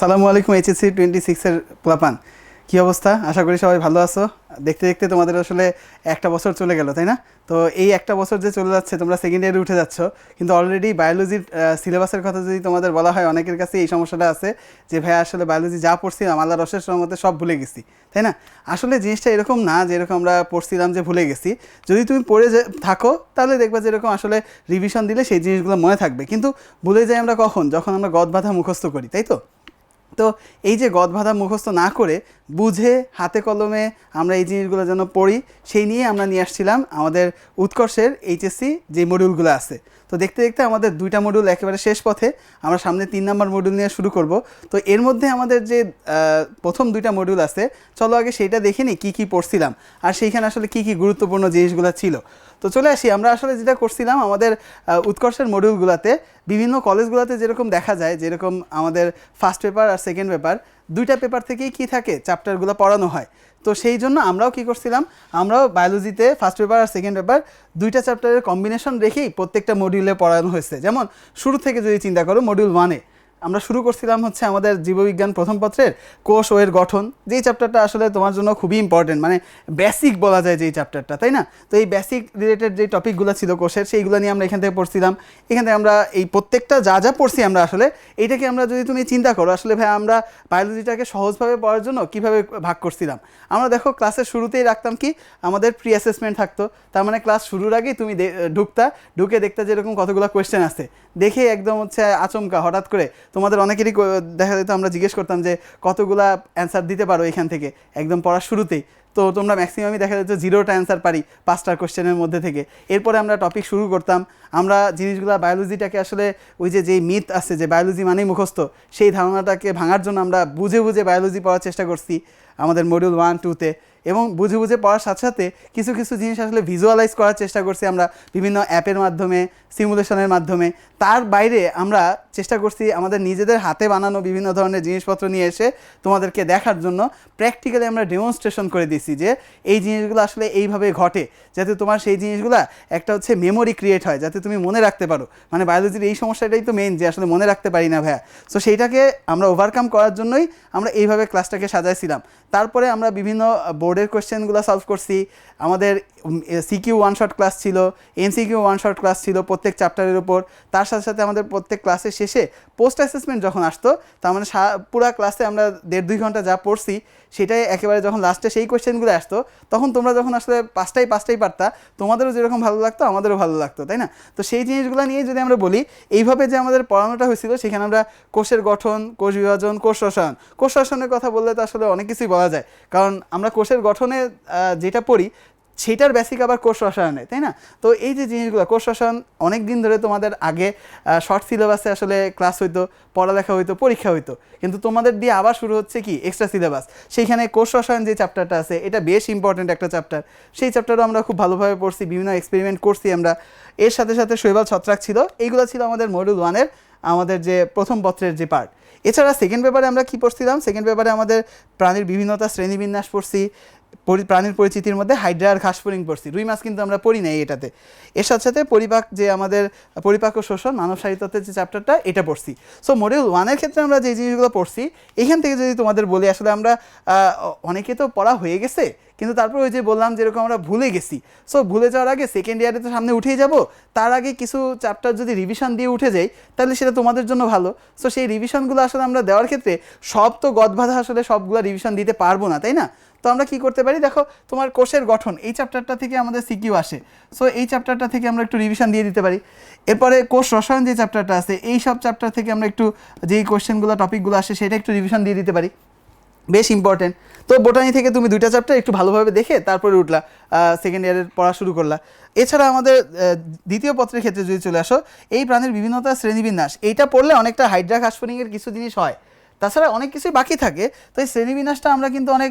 সালামু আলাইকুম HSC twenty সিক্সের প্লাপান। কী অবস্থা? আশা করি সবাই ভালো আছো। দেখতে দেখতে তোমাদের আসলে একটা বছর চলে গেল, তাই না? তো এই একটা বছর যে চলে যাচ্ছে, তোমরা সেকেন্ড ইয়ারে উঠে যাচ্ছ। কিন্তু অলরেডি বায়োলজির সিলেবাসের কথা যদি তোমাদের বলা হয়, অনেকের কাছে এই সমস্যাটা আছে যে ভাই আসলে বায়োলজি যা পড়ছিলাম আল্লাহ রসের মধ্যে সব ভুলে গেছি তাই না? আসলে জিনিসটা এরকম না যে এরকম আমরা পড়ছিলাম যে ভুলে গেছি। যদি তুমি পড়ে থাকো, তাহলে দেখবা যে এরকম আসলে রিভিশন দিলে সেই জিনিসগুলো মনে থাকবে। কিন্তু ভুলে যাই আমরা কখন? যখন আমরা গদ বাঁধা মুখস্থ করি, তাই তো? তো এই যে গদ বাঁধা মুখস্থ না করে বুঝে হাতে কলমে আমরা এই জিনিসগুলো যেন পড়ি, সেই নিয়ে আমরা নিয়ে আসছিলাম আমাদের উৎকর্ষের এইচএসসি যে মডিউলগুলো আছে। তো দেখতে দেখতে আমাদের দুইটা মডিউল একেবারে শেষ পথে আমরা সামনে তিন নম্বর মডিউল নিয়ে শুরু করব। তো এর মধ্যে আমাদের যে প্রথম দুইটা মডিউল আছে, চলো আগে সেইটা দেখে নিই কী কী পড়ছিলাম আর সেইখানে আসলে কী কী গুরুত্বপূর্ণ জিনিসগুলো ছিল। তো চলে আসি, আমরা আসলে যেটা করছিলাম আমাদের উৎকর্ষের মডিউলগুলোতে বিভিন্ন কলেজগুলোতে যেরকম দেখা যায়, যেরকম আমাদের ফার্স্ট পেপার আর সেকেন্ড পেপার দুইটা পেপার থেকেই কী থাকে চ্যাপ্টারগুলো পড়ানো হয়। তো সেই জন্য আমরাও কি করছিলাম, আমরাও বায়োলজিতে ফার্স্ট পেপার আর সেকেন্ড পেপার দুইটা চ্যাপ্টারের কম্বিনেশন রেখেই প্রত্যেকটা মডিউলে পড়ানো হয়েছে। যেমন শুরু থেকে যদি চিন্তা করো মডিউল ওয়ানে আমরা শুরু করছিলাম হচ্ছে আমাদের জীববিজ্ঞান প্রথম পত্রের কোষ ও এর গঠন। যেই চ্যাপ্টারটা আসলে তোমার জন্য খুবই ইম্পর্টেন্ট মানে বেসিক বলা যায় যেই চ্যাপ্টারটা তাই না? তো এই বেসিক রিলেটেড যে টপিকগুলো ছিল কোষের, সেইগুলো নিয়ে আমরা এখান থেকে পড়ছিলাম। এখান থেকে আমরা এই প্রত্যেকটা যা যা পড়ছি আমরা আসলে, এইটাকে আমরা যদি তুমি চিন্তা করো, আসলে ভাই আমরা বায়োলজিটাকে সহজভাবে পড়ার জন্য কীভাবে ভাগ করছিলাম? আমরা দেখো ক্লাসের শুরুতেই রাখতাম কি? আমাদের প্রি অ্যাসেসমেন্ট থাকতো। তার মানে ক্লাস শুরুর আগেই তুমি ঢুকতা, ঢুকে দেখতে যেরকম কতগুলো কোয়েশ্চেন আছে দেখে একদম হচ্ছে আচমকা হঠাৎ করে তোমাদের অনেকেরই দেখা যেত আমরা জিজ্ঞেস করতাম যে কতগুলা অ্যান্সার দিতে পারো এখান থেকে। একদম পড়ার শুরুতেই। তো তোমরা ম্যাক্সিমামই দেখা যেত জিরোটা অ্যান্সার পারি পাঁচটা কোশ্চেনের মধ্যে থেকে। এরপরে আমরা টপিক শুরু করতাম। আমরা জিনিসগুলো বায়োলজিটাকে আসলে ওই যে যেই মিথ আছে যে বায়োলজি মানেই মুখস্থ, সেই ধারণাটাকে ভাঙার জন্য আমরা বুঝে বুঝে বায়োলজি পড়ার চেষ্টা করছি আমাদের মডিউল ওয়ান টুতে এবং বুঝে বুঝে পড়ার সাথে সাথে কিছু কিছু জিনিস আসলে ভিজুয়ালাইজ করার চেষ্টা করছি আমরা বিভিন্ন অ্যাপের মাধ্যমে সিমুলেশনের মাধ্যমে। তার বাইরে আমরা চেষ্টা করছি আমাদের নিজেদের হাতে বানানো বিভিন্ন ধরনের জিনিসপত্র নিয়ে এসে তোমাদেরকে দেখার জন্য। প্র্যাকটিক্যালি আমরা ডেমনস্ট্রেশন করে দিচ্ছি যে এই জিনিসগুলো আসলে এইভাবে ঘটে, যাতে তোমার সেই জিনিসগুলো একটা হচ্ছে মেমোরি ক্রিয়েট হয়, যাতে তুমি মনে রাখতে পারো। মানে বায়োলজির এই সমস্যাটাই তো মেন যে আসলে মনে রাখতে পারি না ভাইয়া। সো সেইটাকে আমরা ওভারকাম করার জন্যই আমরা এইভাবে ক্লাসটাকে সাজাইছিলাম। তারপরে আমরা বিভিন্ন বোর্ডের কোয়েশ্চেনগুলো সলভ করছি। আমাদের সিকিউ ওয়ান শট ক্লাস ছিল এমসিকিউ ওয়ান শট ক্লাস ছিল প্রত্যেক চ্যাপ্টারের উপর। তার সাথে সাথে আমাদের প্রত্যেক ক্লাসের শেষে পোস্ট অ্যাসেসমেন্ট যখন আসতো, তার মানে পুরা ক্লাসে আমরা দেড় দুই ঘণ্টা যা পড়ছি, সেটাই একেবারে যখন লাস্টে সেই কোয়েশ্চেনগুলো আসতো, তখন তোমরা যখন আসলে পাঁচটাই পাঁচটাই পারতা, তোমাদেরও যেরকম ভালো লাগতো, আমাদেরও ভালো লাগতো, তাই না? তো সেই জিনিসগুলো নিয়ে যদি আমরা বলি, এইভাবে যে আমাদের পড়ানোটা হয়েছিল, সেখানে আমরা কোষের গঠন, কোষ বিভাজন, কোষ রসায়ন। কোষ রসায়নের কথা বললে তো আসলে অনেক কিছুই বলা যায়। কারণ আমরা কোষের গঠনে যেটা পড়ি সেটার বেসিক আবার কোষ রসায়নে, তাই না? তো এই যে জিনিসগুলো, কোষ রসায়ন অনেক দিন ধরে তোমাদের আগে শর্ট সিলেবাসে আসলে ক্লাস হইতো, পড়ালেখা হইতো, পরীক্ষা হইতো। কিন্তু তোমাদের দিয়ে আবার শুরু হচ্ছে কি? এক্সট্রা সিলেবাস সেইখানে কোষ রসায়ন যে চ্যাপ্টারটা আছে, এটা বেশ ইম্পর্ট্যান্ট একটা চ্যাপ্টার সেই চ্যাপ্টারও আমরা খুব ভালোভাবে পড়ছি, বিভিন্ন এক্সপেরিমেন্ট করছি আমরা। এর সাথে সাথে শৈবাল ছত্রাক ছিল, এইগুলো ছিল আমাদের মডিউল ওয়ানের আমাদের যে প্রথম পত্রের যে পার্ট এছাড়া সেকেন্ড পেপারে আমরা কি পড়ছিলাম? সেকেন্ড পেপারে আমাদের প্রাণীর বিভিন্নতা শ্রেণীবিন্যাস পড়ছি প্রাণীর পরিচিতির মধ্যে হাইড্রার আর ঘাসফড়িং পড়ছি। রুই মাছ কিন্তু আমরা পড়ি নাই এটাতে। এর সাথে সাথে পরিপাক যে আমাদের পরিপাক ও শোষণ, মানব সাহিত্যের যে চ্যাপ্টারটা এটা পড়ছি। সো মডিউল ওয়ানের ক্ষেত্রে আমরা যে জিনিসগুলো পড়ছি, এখান থেকে যদি তোমাদের বলি, আসলে আমরা অনেকে তো পড়া হয়ে গেছে কিন্তু তারপর ওই যে বললাম যেরকম আমরা ভুলে গেছি। সো ভুলে যাওয়ার আগে সেকেন্ড ইয়ারে তো সামনে উঠেই যাব। তার আগে কিছু চ্যাপ্টার যদি রিভিশন দিয়ে উঠে যাই, তাহলে সেটা তোমাদের জন্য ভালো। সো সেই রিভিশনগুলো আসলে আমরা দেওয়ার ক্ষেত্রে সব তো গদবাধা আসলে সবগুলো রিভিশন দিতে পারব না, তাই না? তো আমরা কি করতে পারি? দেখো, তোমার কোষের গঠন, এই চ্যাপ্টারটা থেকে আমাদের সিকিউ আসে। সো এই চ্যাপ্টারটা থেকে আমরা একটু রিভিশন দিয়ে দিতে পারি। এরপরে কোষ রসায়ন যে চ্যাপ্টারটা আছে, এই সব চ্যাপ্টার থেকে আমরা একটু যেই কোশ্চেনগুলো টপিকগুলো আসে, সেটা একটু রিভিশন দিয়ে দিতে পারি। বেশ ইম্পর্টেন্ট তো বোটানি থেকে তুমি দুইটা চ্যাপ্টার একটু ভালোভাবে দেখে তারপরে উঠলা সেকেন্ড ইয়ারের পড়া শুরু করলা। এছাড়া আমাদের দ্বিতীয় পত্রের ক্ষেত্রে যদি চলে আসো, এই প্রাণীর বিভিন্নতা শ্রেণীবিন্যাস, এইটা পড়লে অনেকটা হাইড্রা ঘাসফড়িংয়ের কিছু জিনিস হয়। তাছাড়া অনেক কিছুই বাকি থাকে তো এই শ্রেণীবিন্যাসটা আমরা কিন্তু অনেক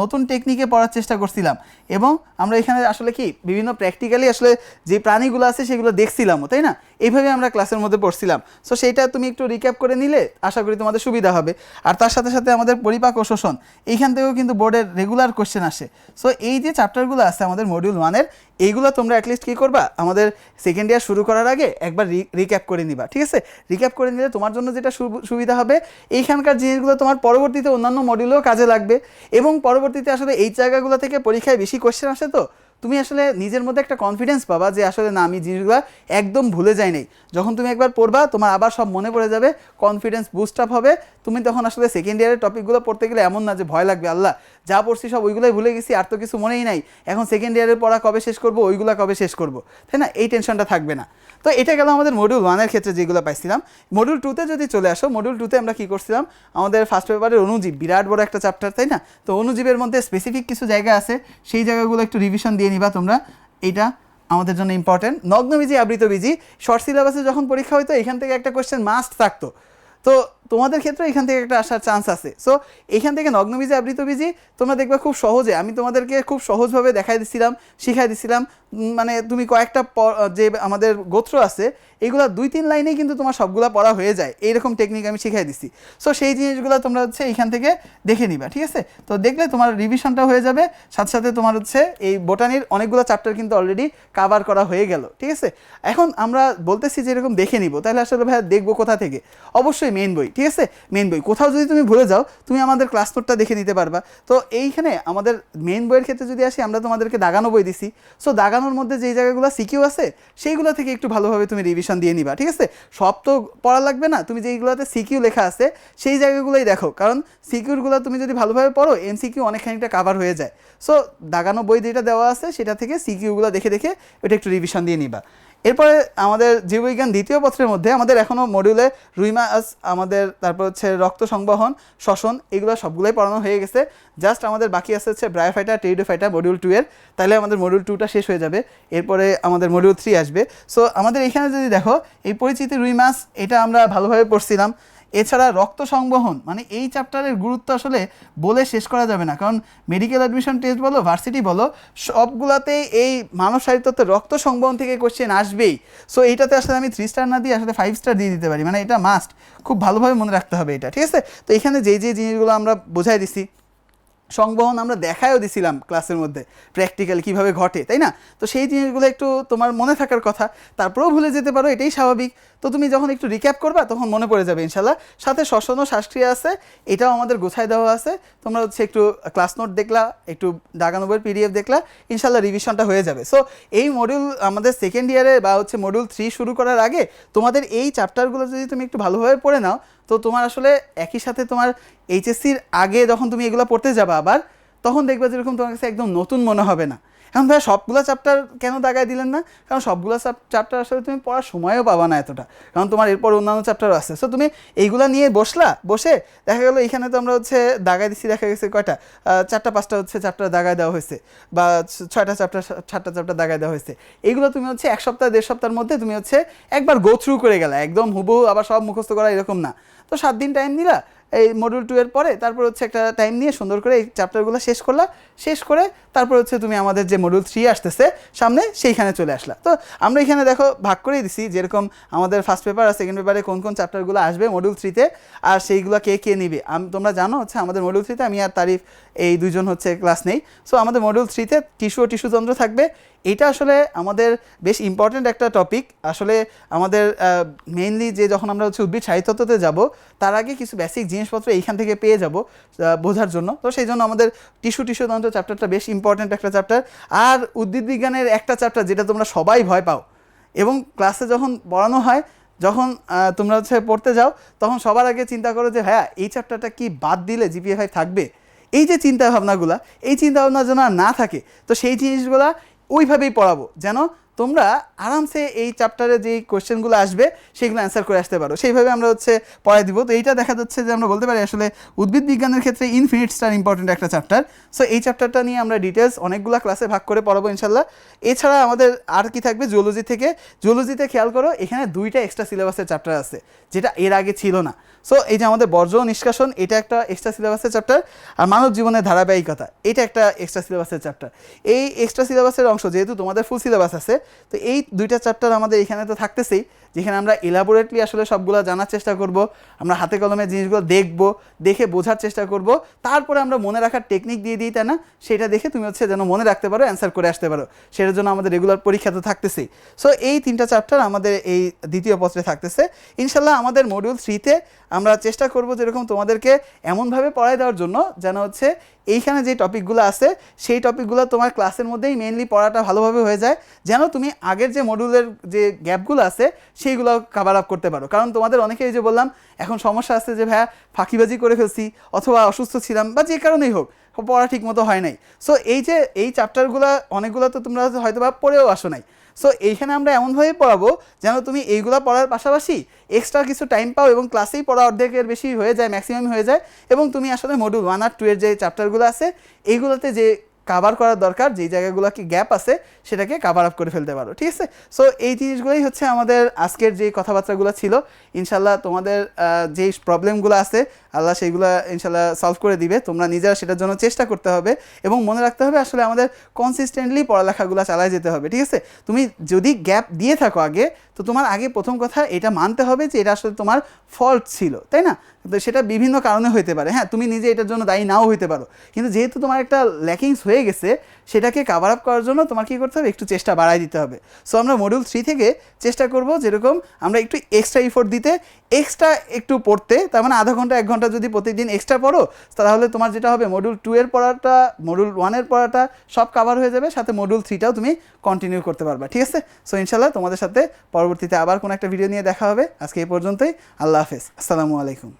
নতুন টেকনিকে পড়ার চেষ্টা করছিলাম। এবং আমরা এখানে আসলে কি, বিভিন্ন প্র্যাকটিক্যালি আসলে যে প্রাণীগুলো আছে সেগুলো দেখছিলামও, তাই না? এইভাবে আমরা ক্লাসের মধ্যে পড়ছিলাম। সো সেইটা তুমি একটু রিক্যাপ করে নিলে, আশা করি তোমাদের সুবিধা হবে। আর তার সাথে সাথে আমাদের পরিপাক ও শোষণ, এইখান থেকেও কিন্তু বোর্ডের রেগুলার কোশ্চেন আসে। সো এই যে চ্যাপ্টারগুলো আছে আমাদের মডিউল ওয়ানের এইগুলো তোমরা অ্যাটলিস্ট কী করবা? আমাদের সেকেন্ড ইয়ার শুরু করার আগে একবার রিক্যাপ করে নিবা, ঠিক আছে? রিক্যাপ করে নিলে তোমার জন্য যেটা সুবিধা হবে, এইখানকার জিনিসগুলো তোমার পরবর্তীতে অন্যান্য মডিউলেও কাজে লাগবে এবং পরবর্তীতে আসলে এই জায়গাগুলো থেকে পরীক্ষায় বেশি কোয়েশ্চেন আসে তো? তুমি আসলে নিজের মধ্যে একটা কনফিডেন্স পাবা যে আসলে না, আমি জিনিসগুলো একদম ভুলে যাই নাই। যখন তুমি একবার পড়বা, তোমার আবার সব মনে পড়ে যাবে কনফিডেন্স বুস্ট আপ হবে। তুমি তখন আসলে সেকেন্ড ইয়ারের টপিকগুলো পড়তে গেলে এমন না যে ভয় লাগবে, আল্লাহ। যা পড়ছি সব ওইগুলোই ভুলে গেছি, আর তো কিছু মনেই নাই। এখন সেকেন্ড ইয়ারের পড়া কবে শেষ করব, ওইগুলো কবে শেষ করব? তাই না? এই টেনশনটা থাকবে না। তো এটা গেল আমাদের মডিউল ওয়ানের ক্ষেত্রে যেগুলো পাইছিলাম। মডিউল টুতে যদি চলে আসো মডিউল টুতে আমরা কী করছিলাম? আমাদের ফার্স্ট পেপারের অনুজীব, বিরাট বড় একটা চ্যাপ্টার তাই না? তো অনুজীবের মধ্যে স্পেসিফিক কিছু জায়গা আছে, সেই জায়গাগুলো একটু রিভিশন দিয়ে নিবা তোমরা। এইটা আমাদের জন্য ইম্পর্টেন্ট নগ্নবীজি, আবৃতবীজি শর্ট সিলেবাসে যখন পরীক্ষা হইতো, এখান থেকে একটা কোয়েশ্চেন মাস্ট থাকতো। তো তোমাদের ক্ষেত্রে এখান থেকে একটা আসার চান্স আছে। সো এখান থেকে নগ্নবীজি আবৃতবীজি তোমরা দেখবে খুব সহজে। আমি তোমাদেরকে খুব সহজভাবে দেখাই দিছিলাম, শিখাই দিছিলাম। মানে তুমি কয়েকটা যে আমাদের গোত্র আছে, এগুলা দুই তিন লাইনেই কিন্তু তোমার সবগুলা পড়া হয়ে যায়। এইরকম টেকনিক আমি শিখাই দিছি। সো সেই জিনিসগুলো তোমরা হচ্ছে এইখান থেকে দেখে নিবা, ঠিক আছে? তো দেখলে তোমার রিভিশনটা হয়ে যাবে। সাথে সাথে তোমার হচ্ছে এই বোটানির অনেকগুলো চ্যাপ্টার কিন্তু অলরেডি কাভার করা হয়ে গেল, ঠিক আছে? এখন আমরা বলতেছি যে এরকম দেখে নিব। তাহলে আসলে ভাই দেখব কোথা থেকে? অবশ্যই মেন বই। ঠিক আছে? মেন বই। কোথাও যদি তুমি ভুলে যাও, তুমি আমাদের ক্লাস নোটটা দেখে নিতে পারবা। তো এইখানে আমাদের মেন বইয়ের ক্ষেত্রে যদি আসি, আমরা তোমাদেরকে দাগানো বই দিছি। সো দাগানোর মধ্যে যেই জায়গাগুলো সিকিউ আছে, সেইগুলো থেকে একটু ভালোভাবে তুমি রিভিশন দিয়ে নিবা, ঠিক আছে? সব তো পড়া লাগবে না। তুমি যেইগুলোতে সিকিউ লেখা আছে, সেই জায়গাগুলোই দেখো। কারণ সিকিউরগুলো তুমি যদি ভালোভাবে পড়ো এম সিকিউ অনেকখানিটা কাভার হয়ে যায়। সো দাগানো বই যেটা দেওয়া আছে, সেটা থেকে সিকিউগুলো দেখে দেখে ওটা একটু রিভিশন দিয়ে নিবা। এরপরে আমাদের জীববিজ্ঞান দ্বিতীয় পত্রের মধ্যে আমাদের এখনও মডিউলে রুই মাছ, আমাদের তারপর হচ্ছে রক্ত সংবহন, শ্বসন, এগুলো সবগুলোই পড়ানো হয়ে গেছে। জাস্ট আমাদের বাকি আছে হচ্ছে ব্রায়োফাইটা টেরিডোফাইটা মডিউল টু এর। তাহলে আমাদের মডিউল টুটা শেষ হয়ে যাবে। এরপরে আমাদের মডিউল থ্রি আসবে। সো আমাদের এখানে যদি দেখো, এই পরিচিতি রুই মাছ, এটা আমরা ভালোভাবে পড়ছিলাম। এছাড়া রক্ত সংবহন মানে এই চ্যাপ্টারের গুরুত্ব আসলে বলে শেষ করা যাবে না। কারণ মেডিকেল অ্যাডমিশন টেস্ট বলো ভার্সিটি বলো সবগুলাতেই এই মানব সাহিত্যতে রক্ত সংবহন থেকে কোশ্চেন আসবেই। সো এইটাতে আসলে আমি থ্রি স্টার না দিয়ে আসলে ফাইভ স্টার দিয়ে দিতে পারি। মানে এটা মাস্ট খুব ভালোভাবে মনে রাখতে হবে এটা, ঠিক আছে? তো এখানে যে যে জিনিসগুলো আমরা বোঝাই দিছি সংবহন আমরা দেখায়ও দিছিলাম ক্লাসের মধ্যে প্র্যাকটিক্যাল কীভাবে ঘটে, তাই না? তো সেই জিনিসগুলো একটু তোমার মনে থাকার কথা, তারপরেও ভুলে যেতে পারো, এটাই স্বাভাবিক। তো তুমি যখন একটু রিক্যাপ করবা, তখন মনে পড়ে যাবে ইনশাল্লাহ সাথে শ্বসন শ্বাসক্রিয়া আছে, এটাও আমাদের গোছায় দেওয়া আছে। তোমরা হচ্ছে একটু ক্লাস নোট দেখলা, একটু দাগানব্বই পিডিএফ দেখলা ইনশাল্লাহ রিভিশনটা হয়ে যাবে। সো এই মডিউল আমাদের সেকেন্ড ইয়ারে বা হচ্ছে মডিউল থ্রি শুরু করার আগে, তোমাদের এই চ্যাপ্টারগুলো যদি তুমি একটু ভালোভাবে পড়ে নাও তো তোমার আসলে একই সাথে তোমার এইচএসসির আগে যখন তুমি এগুলো পড়তে যাবে আবার, তখন দেখবে যেরকম তোমার কাছে একদম নতুন মনে হবে না। এখন ভাই সবগুলো চ্যাপ্টার কেন দাগায় দিলেন না? কারণ সবগুলো চ্যাপ্টার আসলে তুমি পড়ার সময়ও পাবা না এতটা। কারণ তোমার এরপর অন্যান্য চ্যাপ্টারও আছে। সো তুমি এইগুলা নিয়ে বসলা, বসে দেখা গেলো এখানে তো আমরা হচ্ছে দাগায় দিচ্ছি দেখা গেছে কয়টা? চারটা, পাঁচটা হচ্ছে চ্যাপ্টার দাগায় দেওয়া হয়েছে বা ছয়টা চ্যাপ্টার সাতটা চ্যাপ্টার দাগায় দেওয়া হয়েছে। এইগুলো তুমি হচ্ছে এক সপ্তাহ, দেড় সপ্তাহের মধ্যে তুমি হচ্ছে একবার গো থ্রু করে গেলা। একদম হুবহু আবার সব মুখস্থ করা এরকম না। তো সাত দিন টাইম নিলা এই মডিউল টু এর পরে তারপর হচ্ছে একটা টাইম নিয়ে সুন্দর করে এই চ্যাপ্টারগুলো শেষ করলা। শেষ করে তারপর হচ্ছে তুমি আমাদের যে মডিউল থ্রি আসতেছে, সামনে সেইখানে চলে আসলা। তো আমরা এখানে দেখো ভাগ করেই দিছি, যেরকম আমাদের ফার্স্ট পেপার আর সেকেন্ড পেপারে কোন কোন চ্যাপ্টারগুলো আসবে মডিউল থ্রিতে আর সেইগুলো কে কে নিবে। আম- তোমরা জানো হচ্ছে আমাদের মডিউল থ্রিতে আমি আর তারিফ এই দুজন হচ্ছে ক্লাস নেই। সো আমাদের মডিউল থ্রিতে টিস্যু ও টিস্যুতন্ত্র থাকবে। এটা আসলে আমাদের বেশ ইম্পর্ট্যান্ট একটা টপিক আসলে আমাদের মেইনলি যে যখন আমরা হচ্ছে উদ্ভিদ সাহিত্যতে যাব, তার আগে কিছু বেসিক জিনিসপত্র এইখান থেকে পেয়ে যাব বোঝার জন্য। তো সেই জন্য আমাদের টিস্যু টিস্যুতন্ত্র চ্যাপ্টারটা বেশ ইম্পর্ট্যান্ট একটা চ্যাপ্টার আর উদ্ভিদ বিজ্ঞানের একটা চ্যাপ্টার যেটা তোমরা সবাই ভয় পাও, এবং ক্লাসে যখন পড়ানো হয়, যখন তোমরা হচ্ছে পড়তে যাও, তখন সবার আগে চিন্তা করো যে হ্যাঁ এই চ্যাপ্টারটা কি বাদ দিলে জিপিএ ফাইভ থাকবে? এই যে চিন্তা ভাবনাগুলা এই চিন্তা ভাবনা যেন না থাকে, তো সেই জিনিসগুলা ওইভাবেই পড়াবো, যেন তোমরা আরামসে এই চ্যাপ্টারে যেই কোয়েশ্চেনগুলো আসবে, সেগুলো অ্যান্সার করে আসতে পারো। সেইভাবে আমরা হচ্ছে পড়াই দিব। তো এইটা দেখা যাচ্ছে যে আমরা বলতে পারি আসলে উদ্ভিদ বিজ্ঞানের ক্ষেত্রে ইনফিনিট স্টার ইম্পর্টেন্ট একটা চ্যাপ্টার সো এই চ্যাপ্টারটা নিয়ে আমরা ডিটেলস অনেকগুলো ক্লাসে ভাগ করে পড়াবো ইনশাল্লাহ এছাড়া আমাদের আর কি থাকবে? জুওলজি থেকে। জুওলজিতে খেয়াল করো, এখানে দুইটা এক্সট্রা সিলেবাসের চ্যাপ্টার আছে, যেটা এর আগে ছিল না। সো এই যে আমাদের বর্জ্য নিষ্কাশন, এটা একটা এক্সট্রা সিলেবাসের চ্যাপ্টার আর মানব জীবনের ধারাবাহিকতা, এটা একটা এক্সট্রা সিলেবাসের চ্যাপ্টার এই এক্সট্রা সিলেবাসের অংশ, যেহেতু তোমাদের ফুল সিলেবাস আছে তো এই দুইটা চ্যাপ্টার আমাদের এখানে তো থাকতেছেই, যেখানে আমরা ইলাবোরেটলি আসলে সবগুলো জানার চেষ্টা করব, আমরা হাতে কলমে জিনিসগুলো দেখব, দেখে বোঝার চেষ্টা করব, তারপরে আমরা মনে রাখার টেকনিক দিয়ে দিই, তাই না? সেটা দেখে তুমি হচ্ছে যেন মনে রাখতে পারো অ্যান্সার করে আসতে পারো। সেটার জন্য আমাদের রেগুলার পরীক্ষা তো থাকতেছেই। সো এই তিনটা চ্যাপ্টার আমাদের এই দ্বিতীয় পত্রে থাকতেছে। ইনশাল্লাহ আমাদের মডিউল থ্রিতে আমরা চেষ্টা করব যেরকম তোমাদেরকে এমনভাবে পড়ায় দেওয়ার জন্য, যেন হচ্ছে এইখানে যে টপিকগুলো আছে, সেই টপিকগুলো তোমার ক্লাসের মধ্যেই মেনলি পড়াটা ভালোভাবে হয়ে যায়। যেন তুমি আগের যে মডিউলের যে গ্যাপগুলো আছে, সেইগুলো কাভার আপ করতে পারো। কারণ তোমাদের অনেকেই যে বললাম, এখন সমস্যা আছে যে, ভাইয়া, ফাঁকিবাজি করে ফেলছি অথবা অসুস্থ ছিলাম বা যে কারণেই হোক, পড়া ঠিক মতো হয় নাই। সো এই যে, এই চ্যাপ্টারগুলো অনেকগুলো তো তোমরা হয়তো বা পড়েও আসো নাই। সো এইখানে আমরা এমনভাবে পড়াবো যেন তুমি এইগুলো পড়ার পাশাপাশি এক্সট্রা কিছু টাইম পাও এবং ক্লাসেই পড়া অর্ধেকের বেশি হয়ে যায় ম্যাক্সিমাম হয়ে যায় এবং তুমি আসলে মডিউল ওয়ান আর টু এর যে চ্যাপ্টারগুলো আছে, এইগুলোতে যে কাভার করার দরকার, যেই জায়গাগুলো কি গ্যাপ আছে, সেটাকে কাভার আপ করে ফেলতে পারো, ঠিক আছে? সো এই জিনিসগুলোই হচ্ছে আমাদের আজকের যে কথাবার্তাগুলো ছিল ইনশাল্লাহ তোমাদের যেই প্রবলেমগুলো আছে, আল্লাহ সেইগুলো ইনশাল্লাহ সলভ করে দিবে, তোমরা নিজেরা সেটার জন্য চেষ্টা করতে হবে এবং মনে রাখতে হবে আসলে আমাদের কনসিস্টেন্টলি পড়ালেখাগুলো চালায় যেতে হবে, ঠিক আছে? তুমি যদি গ্যাপ দিয়ে থাকো আগে, তো তোমার আগে প্রথম কথা এটা মানতে হবে যে এটা আসলে তোমার ফল্ট ছিল, তাই না? তো সেটা বিভিন্ন কারণে হতে পারে। হ্যাঁ তুমি নিজে এটার জন্য দায়ী নাও হইতে পারো। কিন্তু যেহেতু তোমার একটা ল্যাকিংস হয়ে গেছে, সেটাকে কাভার আপ করার জন্য তোমার কী করতে হবে? একটু চেষ্টা বাড়াই দিতে হবে। সো আমরা মডিউল থ্রি থেকে চেষ্টা করব যেরকম আমরা একটু এক্সট্রা ইফোর্ট দিতে এক্সট্রা একটু পড়তে, তার মানে আধা ঘণ্টা, এক ঘণ্টা যদি প্রতিদিন এক্সট্রা পড়ো, তাহলে তোমার যেটা হবে মডিউল টু এর পড়াটা মডিউল ওয়ানের পড়াটা সব কাভার হয়ে যাবে, সাথে মডিউল থ্রিটাও তুমি কন্টিনিউ করতে পারবা, ঠিক আছে? সো ইনশাল্লাহ তোমাদের সাথে পরবর্তীতে আবার কোনো একটা ভিডিও নিয়ে দেখা হবে। আজকে এই পর্যন্তই। আল্লাহ হাফেজ। আসসালামু আলাইকুম।